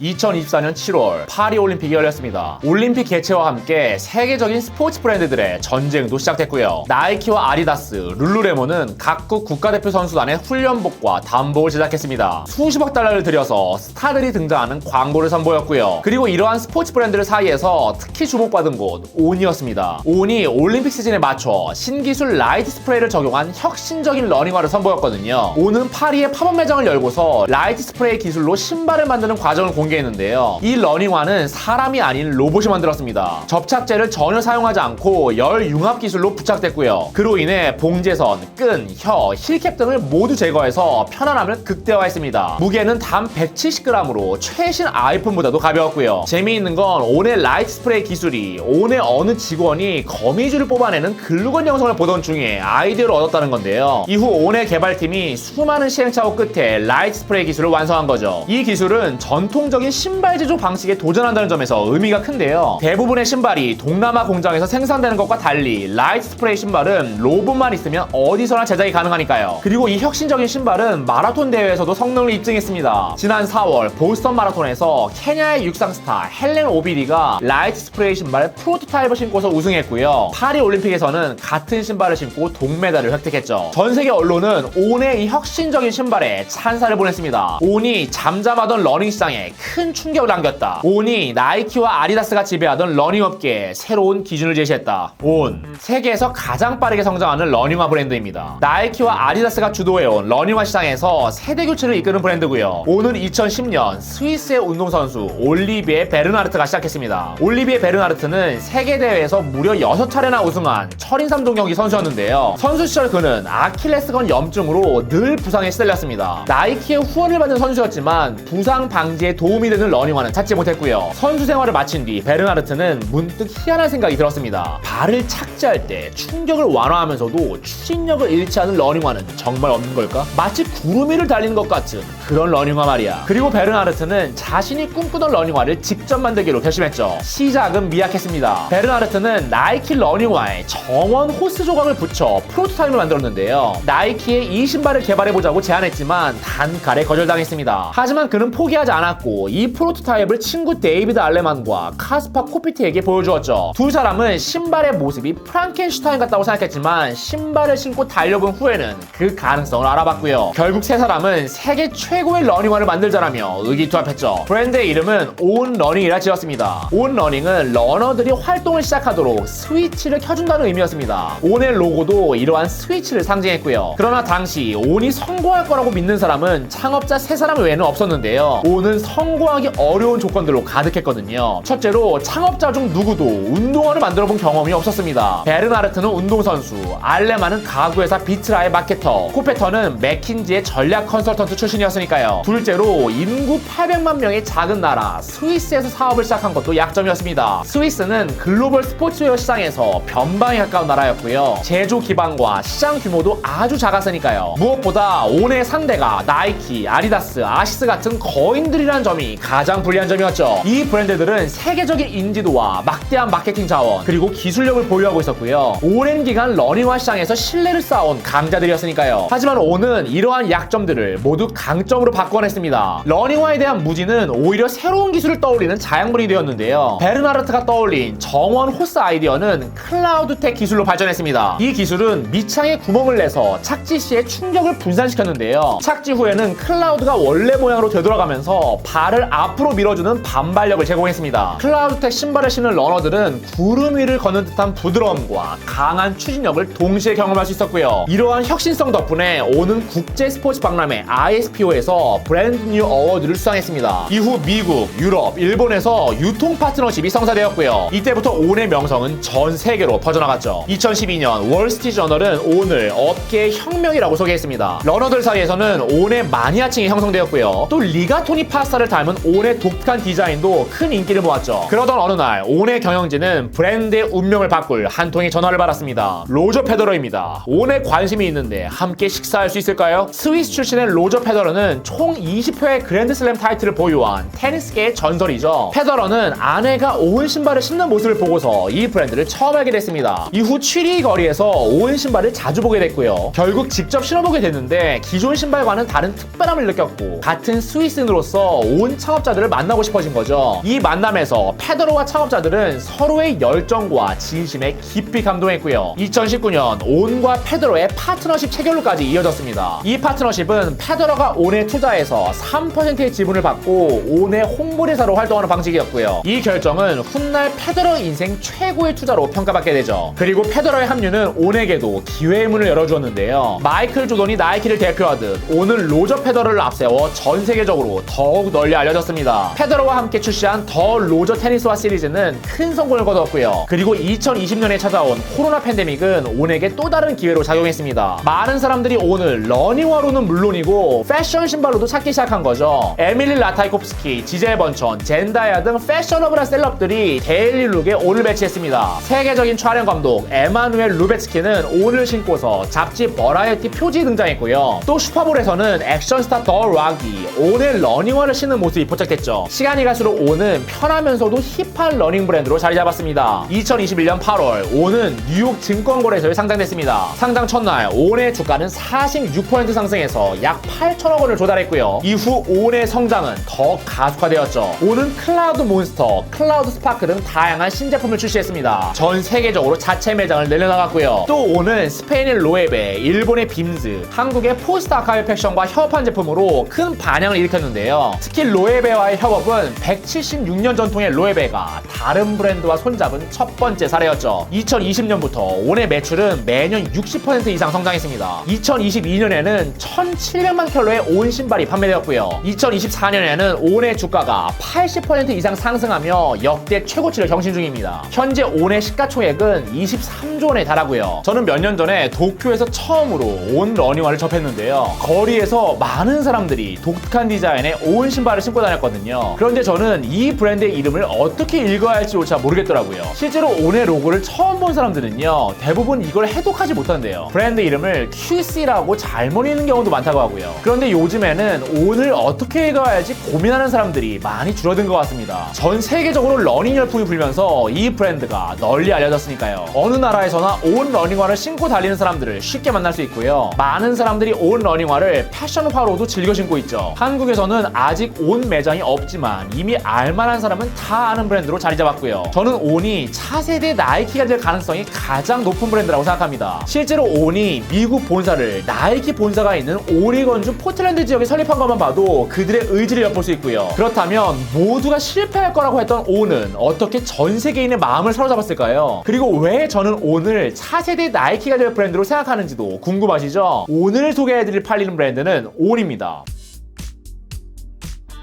2024년 7월 파리 올림픽이 열렸습니다. 올림픽 개최와 함께 세계적인 스포츠 브랜드들의 전쟁도 시작됐고요. 나이키와 아디다스, 룰루레몬은 각국 국가대표 선수단의 훈련복과 담복을 제작했습니다. 수십억 달러를 들여서 스타들이 등장하는 광고를 선보였고요. 그리고 이러한 스포츠 브랜드들 사이에서 특히 주목받은 곳 온이었습니다. 온이 올림픽 시즌에 맞춰 신기술 라이트 스프레이를 적용한 혁신적인 러닝화를 선보였거든요. 온은 파리의 팝업 매장을 열고서 라이트 스프레이 기술로 신발을 만드는 과정을 공개 했는데요. 이 러닝화는 사람이 아닌 로봇이 만들었습니다. 접착제를 전혀 사용하지 않고 열 융합 기술로 부착됐고요. 그로 인해 봉제선, 끈, 혀, 힐캡 등을 모두 제거해서 편안함을 극대화했습니다. 무게는 단 170g으로 최신 아이폰보다도 가벼웠고요. 재미있는 건 온의 라이트 스프레이 기술이 온의 어느 직원이 거미줄을 뽑아내는 글루건 영상을 보던 중에 아이디어를 얻었다는 건데요. 이후 온의 개발팀이 수많은 시행착오 끝에 라이트 스프레이 기술을 완성한 거죠. 이 기술은 전통적 인 신발 제조 방식에 도전한다는 점에서 의미가 큰데요. 대부분의 신발이 동남아 공장에서 생산되는 것과 달리 라이트 스프레이 신발은 로봇만 있으면 어디서나 제작이 가능하니까요. 그리고 이 혁신적인 신발은 마라톤 대회에서도 성능을 입증했습니다. 지난 4월 보스턴 마라톤에서 케냐의 육상 스타 헬렌 오비리가 라이트 스프레이 신발 프로토타입을 신고서 우승했고요. 파리 올림픽에서는 같은 신발을 신고 동메달을 획득했죠. 전 세계 언론은 온의 이 혁신적인 신발에 찬사를 보냈습니다. 온이 잠잠하던 러닝 시장에 큰 충격을 안겼다. 온이 나이키와 아디다스가 지배하던 러닝 업계에 새로운 기준을 제시했다. 온 세계에서 가장 빠르게 성장하는 러닝화 브랜드입니다. 나이키와 아디다스가 주도해온 러닝화 시장에서 세대 교체를 이끄는 브랜드고요. 온은 2010년 스위스의 운동선수 올리비에 베르나르트가 시작했습니다. 올리비에 베르나르트는 세계 대회에서 무려 6차례나 우승한 철인삼종 경기 선수였는데요. 선수 시절 그는 아킬레스건 염증으로 늘 부상에 시달렸습니다. 나이키의 후원을 받는 선수였지만 부상 방지에 도움 이 되는 러닝화는 찾지 못했고요. 선수 생활을 마친 뒤 베르나르트는 문득 희한한 생각이 들었습니다. 발을 착지할 때 충격을 완화하면서도 추진력을 잃지 않은 러닝화는 정말 없는 걸까? 마치 구름 위를 달리는 것 같은 그런 러닝화 말이야. 그리고 베르나르트는 자신이 꿈꾸던 러닝화를 직접 만들기로 결심했죠. 시작은 미약했습니다. 베르나르트는 나이키 러닝화에 정원 호스 조각을 붙여 프로토타입을 만들었는데요. 나이키의 이 신발을 개발해보자고 제안했지만 단칼에 거절당했습니다. 하지만 그는 포기하지 않았고 이 프로토타입을 친구 데이비드 알레만과 카스파 코피티에게 보여주었죠. 두 사람은 신발의 모습이 프랑켄슈타인 같다고 생각했지만 신발을 신고 달려본 후에는 그 가능성을 알아봤고요. 결국 세 사람은 세계 최고의 러닝화를 만들자라며 의기투합했죠. 브랜드의 이름은 온 러닝이라 지었습니다. 온 러닝은 러너들이 활동을 시작하도록 스위치를 켜준다는 의미였습니다. 온의 로고도 이러한 스위치를 상징했고요. 그러나 당시 온이 성공할 거라고 믿는 사람은 창업자 세 사람 외에는 없었는데요. 온은 성 공하기 어려운 조건들로 가득했거든요. 첫째로 창업자 중 누구도 운동화를 만들어 본 경험이 없었습니다. 베르나르트는 운동선수, 알레만은 가구회사 비트라의 마케터, 코페터는 맥킨지의 전략 컨설턴트 출신이었으니까요. 둘째로 인구 800만 명의 작은 나라 스위스에서 사업을 시작한 것도 약점이었습니다. 스위스는 글로벌 스포츠웨어 시장에서 변방에 가까운 나라였고요. 제조 기반과 시장 규모도 아주 작았으니까요. 무엇보다 온의 상대가 나이키, 아디다스, 아시스 같은 거인들이라는 점이 가장 불리한 점이었죠. 이 브랜드들은 세계적인 인지도와 막대한 마케팅 자원 그리고 기술력을 보유하고 있었고요. 오랜 기간 러닝화 시장에서 신뢰를 쌓아온 강자들이었으니까요. 하지만 온은 이러한 약점들을 모두 강점으로 바꿔냈습니다. 러닝화에 대한 무지는 오히려 새로운 기술을 떠올리는 자양분이 되었는데요. 베르나르트가 떠올린 정원 호스 아이디어는 클라우드텍 기술로 발전했습니다. 이 기술은 밑창에 구멍을 내서 착지 시에 충격을 분산시켰는데요. 착지 후에는 클라우드가 원래 모양으로 되돌아가면서 발을 앞으로 밀어주는 반발력을 제공했습니다. 클라우드텍 신발을 신는 러너들은 구름 위를 걷는 듯한 부드러움과 강한 추진력을 동시에 경험할 수 있었고요. 이러한 혁신성 덕분에 오는 국제 스포츠 박람회 ISPO에서 브랜드 뉴 어워드를 수상했습니다. 이후 미국, 유럽, 일본에서 유통 파트너십이 성사되었고요. 이때부터 온의 명성은 전 세계로 퍼져나갔죠. 2012년 월스트리트 저널은 온을 업계의 혁명이라고 소개했습니다. 러너들 사이에서는 온의 마니아층이 형성되었고요. 또 리가토니 파스타를 닮은 온의 독특한 디자인도 큰 인기를 모았죠. 그러던 어느 날 온의 경영진은 브랜드의 운명을 바꿀 한 통의 전화를 받았습니다. 로저 페더러입니다. 온에 관심이 있는데 함께 식사할 수 있을까요? 스위스 출신의 로저 페더러는 총 20회의 그랜드슬램 타이틀을 보유한 테니스계의 전설이죠. 페더러는 아내가 오은 신발을 신는 모습을 보고서 이 브랜드를 처음 알게 됐습니다. 이후 취리 거리에서 오은 신발을 자주 보게 됐고요. 결국 직접 신어보게 됐는데 기존 신발과는 다른 특별함을 느꼈고 같은 스위스인으로서 오은 온 창업자들을 만나고 싶어진 거죠. 이 만남에서 페더러와 창업자들은 서로의 열정과 진심에 깊이 감동했고요. 2019년 온과 페더러의 파트너십 체결로까지 이어졌습니다. 이 파트너십은 페더러가 온에 투자해서 3%의 지분을 받고 온의 홍보대사로 활동하는 방식이었고요. 이 결정은 훗날 페더러 인생 최고의 투자로 평가받게 되죠. 그리고 페더러의 합류는 온에게도 기회의 문을 열어주었는데요. 마이클 조던이 나이키를 대표하듯 오늘 로저 페더러를 앞세워 전 세계적으로 더욱 널리 알려졌습니다. 페더러와 함께 출시한 더 로저 테니스화 시리즈는 큰 성공을 거뒀고요. 그리고 2020년에 찾아온 코로나 팬데믹은 온에게 또 다른 기회로 작용했습니다. 많은 사람들이 오늘 러닝화로는 물론이고 패션 신발로도 찾기 시작한 거죠. 에밀리 라타이콥스키, 지젤 번천, 젠다야 등 패셔너블한 셀럽들이 데일리 룩에 온을 배치했습니다. 세계적인 촬영 감독 에마누엘 루베츠키는 온을 신고서 잡지 버라이어티 표지에 등장했고요. 또 슈퍼볼에서는 액션스타 더 락이 온의 러닝화를 신는 모습 이 포착됐죠. 시간이 갈수록 온은 편하면서도 힙한 러닝 브랜드로 자리 잡았습니다. 2021년 8월 온은 뉴욕 증권거래소에 상장됐습니다. 상장 첫날 온의 주가는 46% 상승해서 약 8천억 원을 조달했고요. 이후 온의 성장은 더 가속화되었죠. 온은 클라우드 몬스터, 클라우드 스파크 등 다양한 신제품을 출시했습니다. 전 세계적으로 자체 매장을 늘려나갔고요. 또 온은 스페인의 로에베, 일본의 빔즈, 한국의 포스트 아카이브 팩션과 협업한 제품으로 큰 반향을 일으켰는데요. 특히 로에베와의 협업은 176년 전통의 로에베가 다른 브랜드와 손잡은 첫 번째 사례였죠. 2020년부터 온의 매출은 매년 60% 이상 성장했습니다. 2022년에는 1,700만 켤레의 온 신발이 판매되었고요. 2024년에는 온의 주가가 80% 이상 상승하며 역대 최고치를 경신 중입니다. 현재 온의 시가총액은 23조 원에 달하고요. 저는 몇 년 전에 도쿄에서 처음으로 온 러닝화를 접했는데요. 거리에서 많은 사람들이 독특한 디자인의 온 신발을 신고 다녔거든요. 그런데 저는 이 브랜드의 이름을 어떻게 읽어야 할지조차 모르겠더라고요. 실제로 온의 로고를 처음 본 사람들은요, 대부분 이걸 해독하지 못한대요. 브랜드 이름을 QC라고 잘못 읽는 경우도 많다고 하고요. 그런데 요즘에는 온을 어떻게 읽어야 할지 고민하는 사람들이 많이 줄어든 것 같습니다. 전 세계적으로 러닝 열풍이 불면서 이 브랜드가 널리 알려졌으니까요. 어느 나라에서나 온 러닝화를 신고 달리는 사람들을 쉽게 만날 수 있고요. 많은 사람들이 온 러닝화를 패션화로도 즐겨 신고 있죠. 한국에서는 아직 온 매장이 없지만 이미 알만한 사람은 다 아는 브랜드로 자리 잡았고요. 저는 온이 차세대 나이키가 될 가능성이 가장 높은 브랜드라고 생각합니다. 실제로 온이 미국 본사를 나이키 본사가 있는 오리건주 포틀랜드 지역에 설립한 것만 봐도 그들의 의지를 엿볼 수 있고요. 그렇다면 모두가 실패할 거라고 했던 온은 어떻게 전 세계인의 마음을 사로잡았을까요? 그리고 왜 저는 오늘 차세대 나이키가 될 브랜드로 생각하는지도 궁금하시죠? 오늘 소개해드릴 팔리는 브랜드는 온입니다.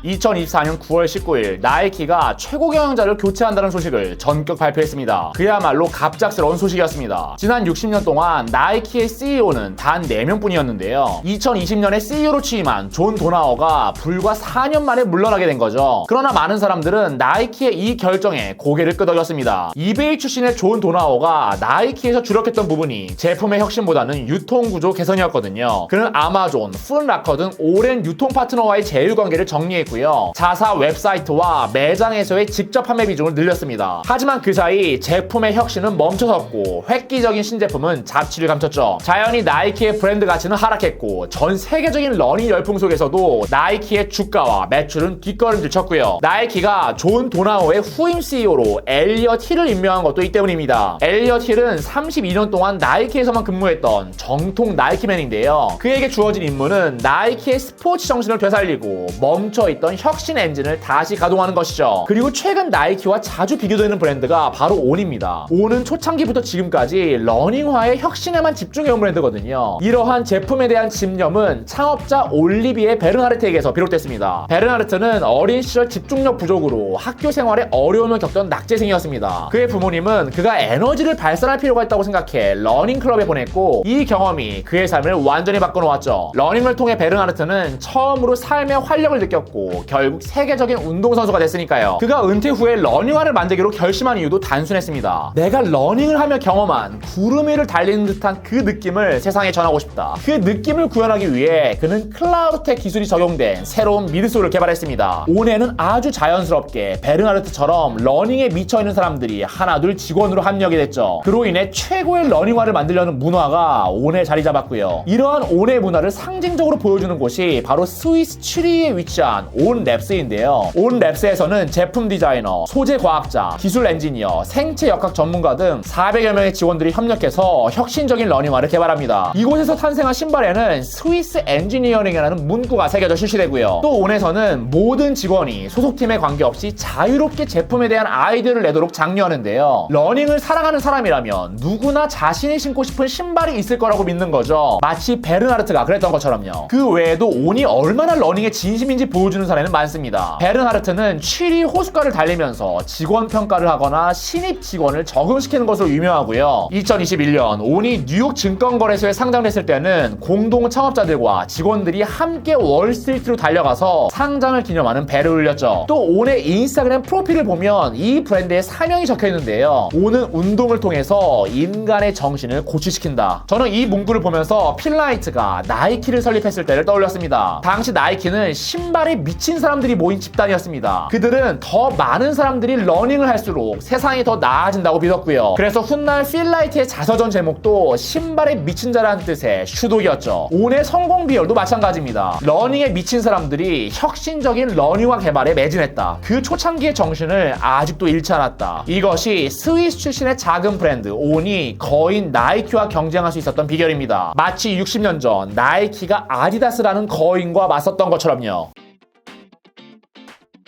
2024년 9월 19일 나이키가 최고 경영자를 교체한다는 소식을 전격 발표했습니다. 그야말로 갑작스러운 소식이었습니다. 지난 60년 동안 나이키의 CEO는 단 4명뿐이었는데요. 2020년에 CEO로 취임한 존 도나워가 불과 4년 만에 물러나게 된 거죠. 그러나 많은 사람들은 나이키의 이 결정에 고개를 끄덕였습니다. 이베이 출신의 존 도나워가 나이키에서 주력했던 부분이 제품의 혁신보다는 유통 구조 개선이었거든요. 그는 아마존, 푼라커 등 오랜 유통 파트너와의 제휴 관계를 정리했고 있고요. 자사 웹사이트와 매장에서의 직접 판매 비중을 늘렸습니다. 하지만 그 사이 제품의 혁신은 멈춰섰고 획기적인 신제품은 자취를 감췄죠. 자연히 나이키의 브랜드 가치는 하락했고 전 세계적인 러닝 열풍 속에서도 나이키의 주가와 매출은 뒷걸음질 쳤고요. 나이키가 존 도나호의 후임 CEO로 엘리엇 힐을 임명한 것도 이 때문입니다. 엘리엇 힐은 32년 동안 나이키에서만 근무했던 정통 나이키맨인데요. 그에게 주어진 임무는 나이키의 스포츠 정신을 되살리고 멈춰있던 있던 혁신 엔진을 다시 가동하는 것이죠. 그리고 최근 나이키와 자주 비교되는 브랜드가 바로 온입니다. 온은 초창기부터 지금까지 러닝화의 혁신에만 집중해온 브랜드거든요. 이러한 제품에 대한 집념은 창업자 올리비에 베르나르트에게서 비롯됐습니다. 베르나르트는 어린 시절 집중력 부족으로 학교 생활에 어려움을 겪던 낙제생이었습니다. 그의 부모님은 그가 에너지를 발산할 필요가 있다고 생각해 러닝 클럽에 보냈고 이 경험이 그의 삶을 완전히 바꿔놓았죠. 러닝을 통해 베르나르트는 처음으로 삶의 활력을 느꼈고 결국 세계적인 운동선수가 됐으니까요. 그가 은퇴 후에 러닝화를 만들기로 결심한 이유도 단순했습니다. 내가 러닝을 하며 경험한 구름 위를 달리는 듯한 그 느낌을 세상에 전하고 싶다. 그 느낌을 구현하기 위해 그는 클라우드텍 기술이 적용된 새로운 미드솔을 개발했습니다. 온에는 아주 자연스럽게 베르나르트처럼 러닝에 미쳐있는 사람들이 하나둘 직원으로 합류하게 됐죠. 그로 인해 최고의 러닝화를 만들려는 문화가 온에 자리 잡았고요. 이러한 온의 문화를 상징적으로 보여주는 곳이 바로 스위스 추리에 위치한 온 랩스인데요. 온 랩스에서는 제품 디자이너, 소재 과학자, 기술 엔지니어, 생체 역학 전문가 등 400여 명의 직원들이 협력해서 혁신적인 러닝화를 개발합니다. 이곳에서 탄생한 신발에는 스위스 엔지니어링이라는 문구가 새겨져 출시되고요. 또 온에서는 모든 직원이 소속팀에 관계없이 자유롭게 제품에 대한 아이디어를 내도록 장려하는데요. 러닝을 사랑하는 사람이라면 누구나 자신이 신고 싶은 신발이 있을 거라고 믿는 거죠. 마치 베르나르트가 그랬던 것처럼요. 그 외에도 온이 얼마나 러닝에 진심인지 보여주는 사례는 많습니다. 베르나르트는 취리 호숫가를 달리면서 직원 평가를 하거나 신입 직원을 적응시키는 것으로 유명하고요. 2021년 온이 뉴욕 증권거래소에 상장됐을 때는 공동 창업자들과 직원들이 함께 월스트리트로 달려가서 상장을 기념하는 배를 올렸죠. 또 온의 인스타그램 프로필을 보면 이 브랜드의 사명이 적혀 있는데요. 온은 운동을 통해서 인간의 정신을 고취시킨다. 저는 이 문구를 보면서 필라이트가 나이키를 설립했을 때를 떠올렸습니다. 당시 나이키는 신발에 미친 사람들이 모인 집단이었습니다. 그들은 더 많은 사람들이 러닝을 할수록 세상이 더 나아진다고 믿었고요. 그래서 훗날 필라이트의 자서전 제목도 신발에 미친 자라는 뜻의 슈독이었죠. 온의 성공 비율도 마찬가지입니다. 러닝에 미친 사람들이 혁신적인 러닝화 개발에 매진했다. 그 초창기의 정신을 아직도 잃지 않았다. 이것이 스위스 출신의 작은 브랜드 온이 거인 나이키와 경쟁할 수 있었던 비결입니다. 마치 60년 전 나이키가 아디다스라는 거인과 맞섰던 것처럼요.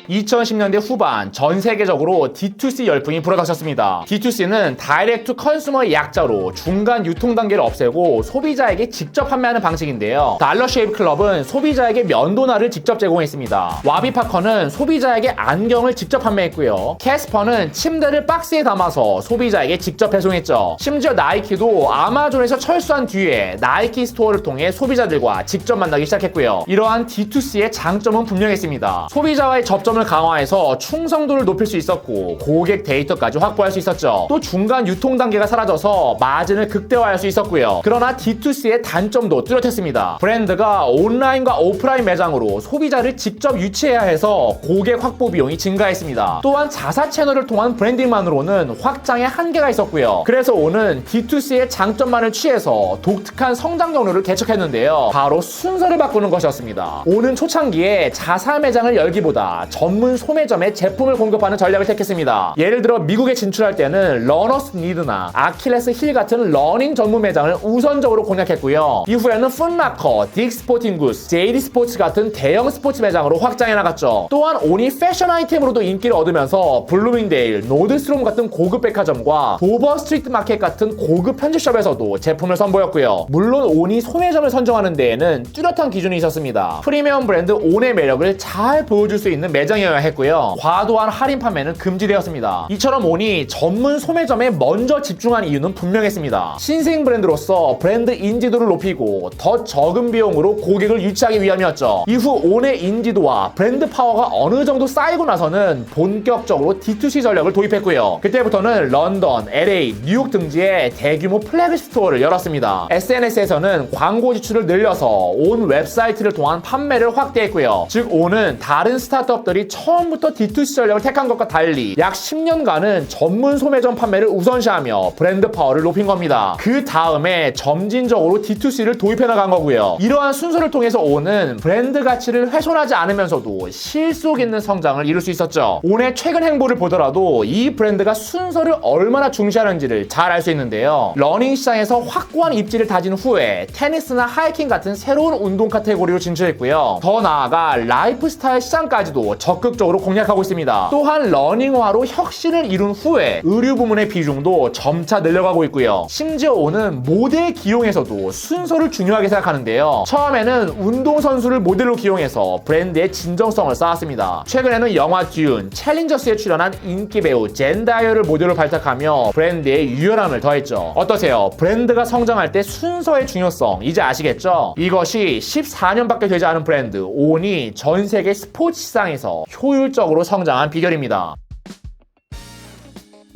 2010년대 후반 전 세계적으로 D2C 열풍이 불어닥쳤습니다. D2C는 다이렉트 컨슈머의 약자로 중간 유통 단계를 없애고 소비자에게 직접 판매하는 방식인데요. 달러 쉐이브 클럽은 소비자에게 면도날을 직접 제공했습니다. 와비 파커는 소비자에게 안경을 직접 판매했고요. 캐스퍼는 침대를 박스에 담아서 소비자에게 직접 배송했죠. 심지어 나이키도 아마존에서 철수한 뒤에 나이키 스토어를 통해 소비자들과 직접 만나기 시작했고요. 이러한 D2C의 장점은 분명했습니다. 소비자와의 접점 시스템을 강화해서 충성도를 높일 수 있었고 고객 데이터까지 확보할 수 있었죠. 또 중간 유통 단계가 사라져서 마진을 극대화할 수 있었고요. 그러나 D2C의 단점도 뚜렷했습니다. 브랜드가 온라인과 오프라인 매장으로 소비자를 직접 유치해야 해서 고객 확보 비용이 증가했습니다. 또한 자사 채널을 통한 브랜딩만으로는 확장의 한계가 있었고요. 그래서 오는 D2C의 장점만을 취해서 독특한 성장 경로를 개척했는데요. 바로 순서를 바꾸는 것이었습니다. 오는 초창기에 자사 매장을 열기보다 전 전문 소매점에 제품을 공급하는 전략을 택했습니다. 예를 들어 미국에 진출할 때는 러너스 니드나 아킬레스 힐 같은 러닝 전문 매장을 우선적으로 공략했고요. 이후에는 풋마커, 딕 스포팅 구스, JD 스포츠 같은 대형 스포츠 매장으로 확장해 나갔죠. 또한 온이 패션 아이템으로도 인기를 얻으면서 블루밍데일, 노드스트롬 같은 고급 백화점과 도버 스트리트 마켓 같은 고급 편집숍에서도 제품을 선보였고요. 물론 온이 소매점을 선정하는 데에는 뚜렷한 기준이 있었습니다. 프리미엄 브랜드 온의 매력을 잘 보여줄 수 있는 매장 예정이어야 했고요. 과도한 할인 판매는 금지되었습니다. 이처럼 오니 전문 소매점에 먼저 집중한 이유는 분명했습니다. 신생 브랜드로서 브랜드 인지도를 높이고 더 적은 비용으로 고객을 유치하기 위함이었죠. 이후 온의 인지도와 브랜드 파워가 어느 정도 쌓이고 나서는 본격적으로 D2C 전략을 도입했고요. 그때부터는 런던, LA, 뉴욕 등지에 대규모 플래그십 스토어를 열었습니다. SNS에서는 광고 지출을 늘려서 온 웹사이트를 통한 판매를 확대했고요. 즉 온은 다른 스타트업들이 처음부터 D2C 전략을 택한 것과 달리 약 10년간은 전문 소매점 판매를 우선시하며 브랜드 파워를 높인 겁니다. 그 다음에 점진적으로 D2C를 도입해 나간 거고요. 이러한 순서를 통해서 오는 브랜드 가치를 훼손하지 않으면서도 실속 있는 성장을 이룰 수 있었죠. 오늘 최근 행보를 보더라도 이 브랜드가 순서를 얼마나 중시하는지를 잘 알 수 있는데요. 러닝 시장에서 확고한 입지를 다진 후에 테니스나 하이킹 같은 새로운 운동 카테고리로 진출했고요. 더 나아가 라이프스타일 시장까지도 적 적극적으로 공략하고 있습니다. 또한 러닝화로 혁신을 이룬 후에 의류 부문의 비중도 점차 늘려가고 있고요. 심지어 오는 모델 기용에서도 순서를 중요하게 생각하는데요. 처음에는 운동선수를 모델로 기용해서 브랜드의 진정성을 쌓았습니다. 최근에는 영화 듀운, 챌린저스에 출연한 인기 배우 젠다이어를 모델로 발탁하며 브랜드의 유연함을 더했죠. 어떠세요? 브랜드가 성장할 때 순서의 중요성 이제 아시겠죠? 이것이 14년밖에 되지 않은 브랜드 온이 전 세계 스포츠 시장에서 효율적으로 성장한 비결입니다.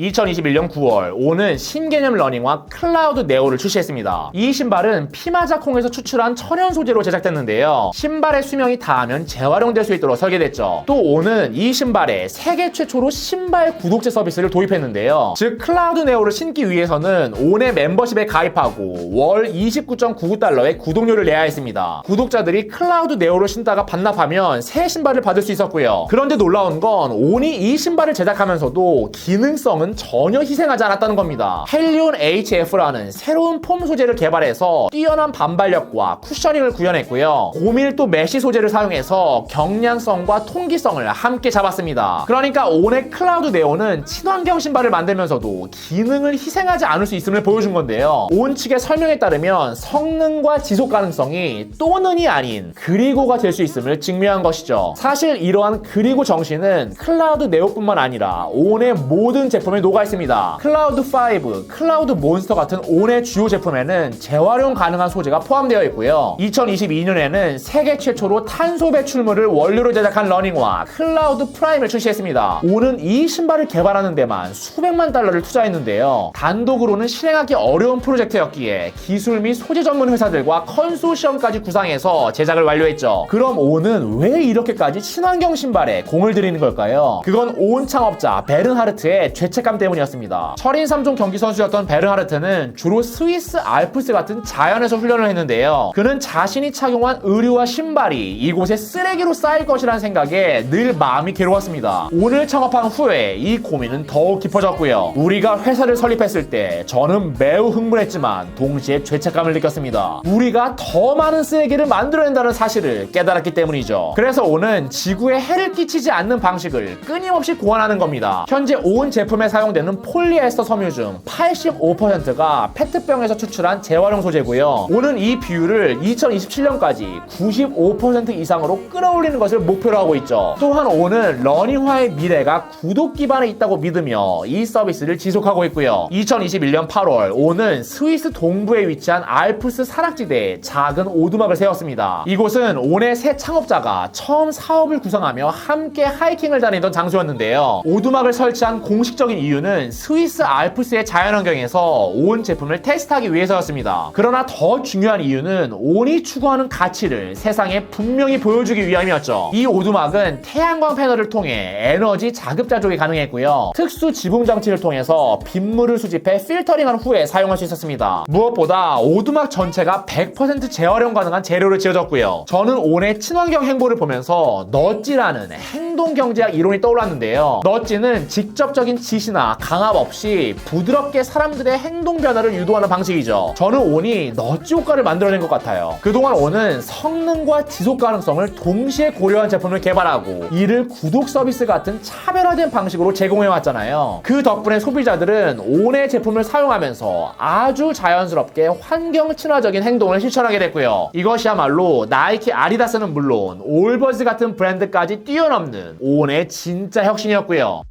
2021년 9월 오는 신개념 러닝화 클라우드 네오를 출시했습니다. 이 신발은 피마자콩에서 추출한 천연 소재로 제작됐는데요. 신발의 수명이 다하면 재활용될 수 있도록 설계됐죠. 또 오는 이 신발에 세계 최초로 신발 구독제 서비스를 도입했는데요. 즉 클라우드 네오를 신기 위해서는 온의 멤버십에 가입하고 월 29.99달러의 구독료를 내야 했습니다. 구독자들이 클라우드 네오를 신다가 반납하면 새 신발을 받을 수 있었고요. 그런데 놀라운 건 온이 이 신발을 제작하면서도 기능성은 전혀 희생하지 않았다는 겁니다. 헬리온 HF라는 새로운 폼 소재를 개발해서 뛰어난 반발력과 쿠셔닝을 구현했고요. 고밀도 메쉬 소재를 사용해서 경량성과 통기성을 함께 잡았습니다. 그러니까 온의 클라우드 네오는 친환경 신발을 만들면서도 기능을 희생하지 않을 수 있음을 보여준 건데요. 온 측의 설명에 따르면 성능과 지속 가능성이 또는이 아닌 그리고가 될 수 있음을 증명한 것이죠. 사실 이러한 그리고 정신은 클라우드 네오뿐만 아니라 온의 모든 제품 에 녹아 있습니다. 클라우드 5, 클라우드 몬스터 같은 온의 주요 제품에는 재활용 가능한 소재가 포함되어 있고요. 2022년에는 세계 최초로 탄소 배출물을 원료로 제작한 러닝화 클라우드 프라임을 출시했습니다. 온은 이 신발을 개발하는 데만 수백만 달러를 투자했는데요. 단독으로는 실행하기 어려운 프로젝트였기에 기술 및 소재 전문 회사들과 컨소시엄까지 구상해서 제작을 완료했죠. 그럼 온은 왜 이렇게까지 친환경 신발에 공을 들이는 걸까요? 그건 온 창업자 베른하르트의 죄책 감 때문이었습니다. 철인 3종 경기 선수였던 베른하르트는 주로 스위스 알프스 같은 자연에서 훈련을 했는데요. 그는 자신이 착용한 의류와 신발이 이곳에 쓰레기로 쌓일 것이라는 생각에 늘 마음이 괴로웠습니다. 오늘 창업한 후에 이 고민은 더욱 깊어졌고요. 우리가 회사를 설립했을 때 저는 매우 흥분했지만 동시에 죄책감을 느꼈습니다. 우리가 더 많은 쓰레기를 만들어낸다는 사실을 깨달았기 때문이죠. 그래서 오는 지구에 해를 끼치지 않는 방식을 끊임없이 고안하는 겁니다. 현재 온 제품에 사용되는 폴리에스터 섬유 중 85%가 페트병에서 추출한 재활용 소재고요. 오는 이 비율을 2027년까지 95% 이상으로 끌어올리는 것을 목표로 하고 있죠. 또한 오는 러닝화의 미래가 구독 기반에 있다고 믿으며 이 서비스를 지속하고 있고요. 2021년 8월 오는 스위스 동부에 위치한 알프스 산악지대에 작은 오두막을 세웠습니다. 이곳은 온의 새 창업자가 처음 사업을 구성하며 함께 하이킹을 다니던 장소였는데요. 오두막을 설치한 공식적인 이유는 스위스 알프스의 자연환경에서 온 제품을 테스트하기 위해서였습니다. 그러나 더 중요한 이유는 온이 추구하는 가치를 세상에 분명히 보여주기 위함이었죠. 이 오두막은 태양광 패널을 통해 에너지 자급 자족이 가능했고요. 특수 지붕 장치를 통해서 빗물을 수집해 필터링한 후에 사용할 수 있었습니다. 무엇보다 오두막 전체가 100% 재활용 가능한 재료를 지어졌고요. 저는 온의 친환경 행보를 보면서 너찌라는 행동 경제학 이론이 떠올랐는데요. 너찌는 직접적인 지시 나 강압 없이 부드럽게 사람들의 행동 변화를 유도하는 방식이죠. 저는 온이 너찌 효과를 만들어낸 것 같아요. 그동안 온은 성능과 지속 가능성을 동시에 고려한 제품을 개발하고 이를 구독 서비스 같은 차별화된 방식으로 제공해 왔잖아요. 그 덕분에 소비자들은 온의 제품을 사용하면서 아주 자연스럽게 환경 친화적인 행동을 실천하게 됐고요. 이것이야말로 나이키 아디다스는 물론 올버즈 같은 브랜드까지 뛰어넘는 온의 진짜 혁신이었고요.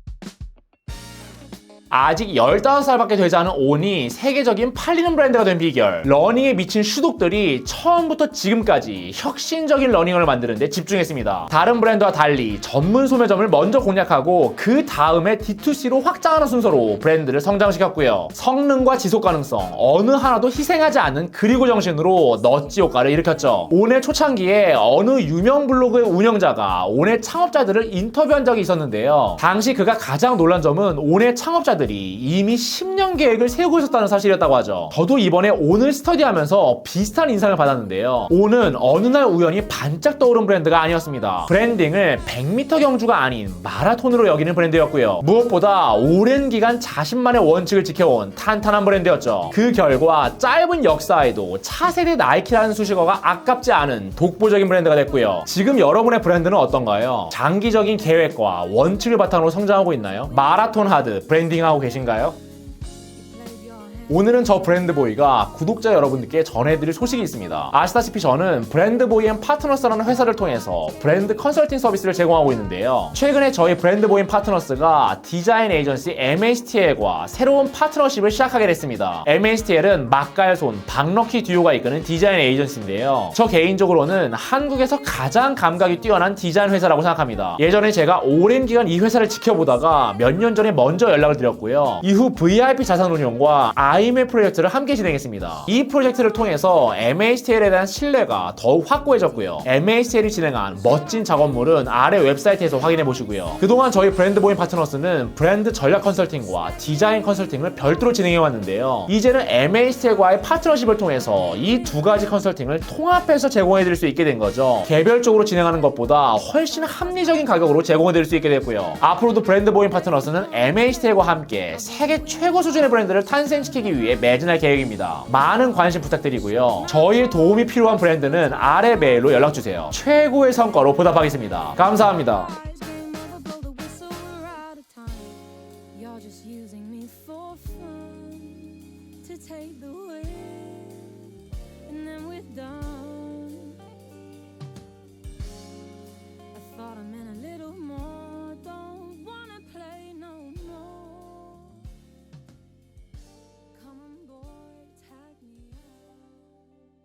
아직 15살밖에 되지 않은 온이 세계적인 팔리는 브랜드가 된 비결. 러닝에 미친 슈독들이 처음부터 지금까지 혁신적인 러닝을 만드는데 집중했습니다. 다른 브랜드와 달리 전문 소매점을 먼저 공략하고 그 다음에 D2C로 확장하는 순서로 브랜드를 성장시켰고요. 성능과 지속 가능성 어느 하나도 희생하지 않는 그리고 정신으로 너찌 효과를 일으켰죠. 온의 초창기에 어느 유명 블로그의 운영자가 온의 창업자들을 인터뷰한 적이 있었는데요. 당시 그가 가장 놀란 점은 온의 창업자들 들이 이미 10년 계획을 세우고 있었다는 사실이었다고 하죠. 저도 이번에 오늘 스터디하면서 비슷한 인상을 받았는데요. 오는 어느 날 우연히 반짝 떠오른 브랜드가 아니었습니다. 브랜딩을 100m 경주가 아닌 마라톤으로 여기는 브랜드였고요. 무엇보다 오랜 기간 자신만의 원칙을 지켜온 탄탄한 브랜드였죠. 그 결과 짧은 역사에도 차세대 나이키라는 수식어가 아깝지 않은 독보적인 브랜드가 됐고요. 지금 여러분의 브랜드는 어떤가요? 장기적인 계획과 원칙을 바탕으로 성장하고 있나요? 마라톤 하드 브랜딩 하고 계신가요? 오늘은 저 브랜드보이가 구독자 여러분들께 전해드릴 소식이 있습니다. 아시다시피 저는 브랜드보이 앤 파트너스라는 회사를 통해서 브랜드 컨설팅 서비스를 제공하고 있는데요. 최근에 저희 브랜드보이 앤 파트너스가 디자인 에이전시 MHTL과 새로운 파트너십을 시작하게 됐습니다. MHTL은 막갈손, 박럭키 듀오가 이끄는 디자인 에이전시인데요. 저 개인적으로는 한국에서 가장 감각이 뛰어난 디자인 회사라고 생각합니다. 예전에 제가 오랜 기간 이 회사를 지켜보다가 몇 년 전에 먼저 연락을 드렸고요. 이후 VIP 자산운용과 IMF 프로젝트를 함께 진행했습니다. 이 프로젝트를 통해서 MHTL에 대한 신뢰가 더욱 확고해졌고요. MHTL이 진행한 멋진 작업물은 아래 웹사이트에서 확인해 보시고요. 그동안 저희 브랜드 보인 파트너스는 브랜드 전략 컨설팅과 디자인 컨설팅을 별도로 진행해 왔는데요. 이제는 MHTL과의 파트너십을 통해서 이 두 가지 컨설팅을 통합해서 제공해 드릴 수 있게 된 거죠. 개별적으로 진행하는 것보다 훨씬 합리적인 가격으로 제공해 드릴 수 있게 됐고요. 앞으로도 브랜드 보인 파트너스는 MHTL과 함께 세계 최고 수준의 브랜드를 탄생시키기 위해 매진할 계획입니다. 많은 관심 부탁드리고요. 저희의 도움이 필요한 브랜드는 아래 메일로 연락 주세요. 최고의 성과로 보답하겠습니다. 감사합니다.